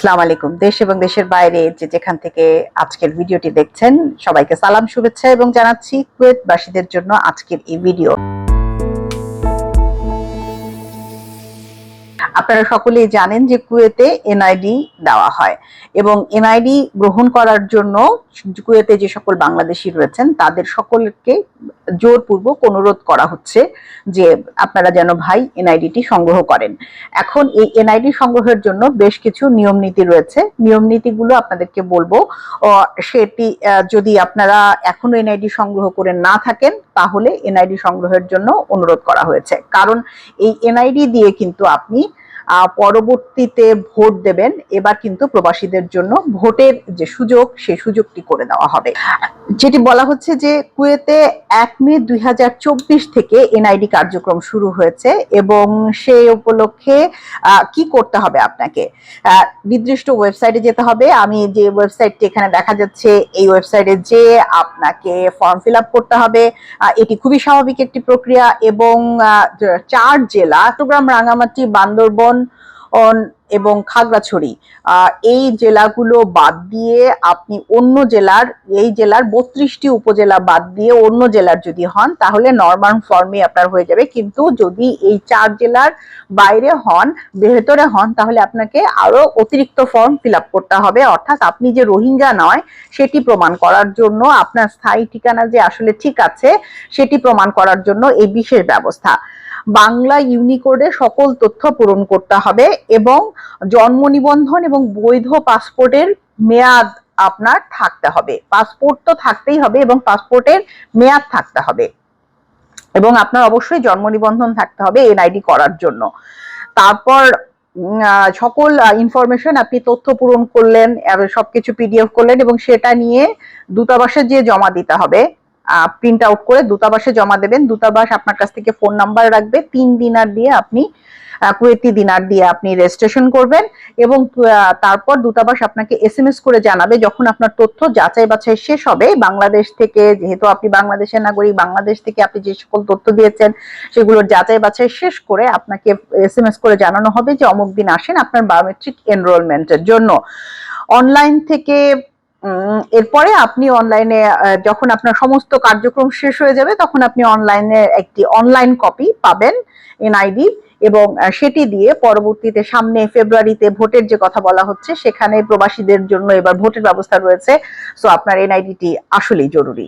আসসালামু আলাইকুম। দেশ এবং দেশের বাইরে যে যেখান থেকে আজকের ভিডিওটি দেখছেন, সবাইকে সালাম, শুভেচ্ছা এবং জানাচ্ছি কুয়েতবাসীদের জন্য আজকের এই ভিডিও। আপনারা সকলেই জানেন যে কুয়েতে এনআইডি দেওয়া হয় এবং এনআইডি গ্রহণ করার জন্য কুয়েতে যে সকল বাংলাদেশি রয়েছেন, তাদের সকলকে জোরপূর্বক অনুরোধ করা হচ্ছে যে আপনারা যেন ভাই এনআইডিটি সংগ্রহ করেন। এখন এই এনআইডি সংগ্রহের জন্য বেশ কিছু নিয়ম নীতি রয়েছে। নিয়ম নীতিগুলো আপনাদেরকে বলব সেটি যদি আপনারা এখনও এনআইডি সংগ্রহ করে না থাকেন তাহলে এনআইডি সংগ্রহের জন্য অনুরোধ করা হয়েছে। কারণ এই এনআইডি দিয়ে কিন্তু আপনি পরবর্তীতে ভোট দেবেন। এবার কিন্তু প্রবাসীদের জন্য ভোটের যে সুযোগ, সেই সুযোগটি করে দেওয়া হবে। যেটি বলা হচ্ছে যে কুয়েতে এক মে দুই হাজার চব্বিশ থেকে এনআইডি কার্যক্রম শুরু হয়েছে এবং সেই উপলক্ষে কি করতে হবে আপনাকে? নির্দিষ্ট ওয়েবসাইটে যেতে হবে। আমি যে ওয়েবসাইটটি এখানে দেখা যাচ্ছে, এই ওয়েবসাইটে যে আপনাকে ফর্ম ফিল আপ করতে হবে। এটি খুবই স্বাভাবিক একটি প্রক্রিয়া এবং চার জেলা, চট্টগ্রাম রাঙামাটি বান্দরবন অন- এবং খাগড়াছড়ি। এই জেলাগুলো বাদ দিয়ে আপনি অন্য জেলার, এই জেলার বত্রিশটি উপজেলা বাদ দিয়ে অন্য জেলার যদি হন, তাহলে নর্মাল ফর্মে আপনার হয়ে যাবে। কিন্তু যদি এই চার জেলার বাইরে হন, ভেতরে হন, তাহলে আপনাকে আরও অতিরিক্ত ফর্ম ফিল করতে হবে। অর্থাৎ আপনি যে রোহিঙ্গা নয়, সেটি প্রমাণ করার জন্য আপনার স্থায়ী ঠিকানা যে আসলে ঠিক আছে, সেটি প্রমাণ করার জন্য এই বিশেষ ব্যবস্থা। বাংলা ইউনিকোডে সকল তথ্য পূরণ করতে হবে এবং জন্ম নিবন্ধন এবং বৈধ পাসপোর্টের মেয়াদ আপনার থাকতে হবে। পাসপোর্ট তো থাকতেই হবে এবং পাসপোর্টের মেয়াদ থাকতে হবে। এবং আপনার অবশ্যই জন্ম নিবন্ধন থাকতে হবে এনআইডি করার জন্য। তারপর সকল ইনফরমেশন আপনি তথ্য পূরণ করলেন সবকিছু পিডিএফ করলেন এবং সেটা নিয়ে দূতাবাসে যে জমা দিতে হবে প্রিন্ট আউট করে দূতাবাসে জমা দেবেন। দূতাবাস আপনার কাছ থেকে ফোন নাম্বার রাখবে। তিন দিনার দিয়ে আপনি কুয়েতি দিনার দিয়ে আপনি রেজিস্ট্রেশন করবেন এবং তারপর দূতাবাস আপনাকে এসএমএস করে জানাবে যখন আপনার তথ্য যাচাই বাছাই শেষ হবে। বাংলাদেশ থেকে, যেহেতু আপনি বাংলাদেশের নাগরিক, বাংলাদেশ থেকে আপনি যে সকল তথ্য দিয়েছেন, সেগুলোর যাচাই বাছাই শেষ করে আপনাকে এসএমএস করে জানানো হবে যে অমুক দিন আসেন আপনার বায়োমেট্রিক এনরোলমেন্টের জন্য। অনলাইন থেকে এরপরে আপনি অনলাইনে যখন আপনার সমস্ত কার্যক্রম শেষ হয়ে যাবে, তখন আপনি অনলাইনে একটি অনলাইন কপি পাবেন এনআইডি এবং সেটি দিয়ে পরবর্তীতে সামনে ফেব্রুয়ারিতে ভোটের যে কথা বলা হচ্ছে, সেখানে প্রবাসীদের জন্য এবার ভোটের ব্যবস্থা রয়েছে। সো আপনার এনআইডিটি আসলেই জরুরি।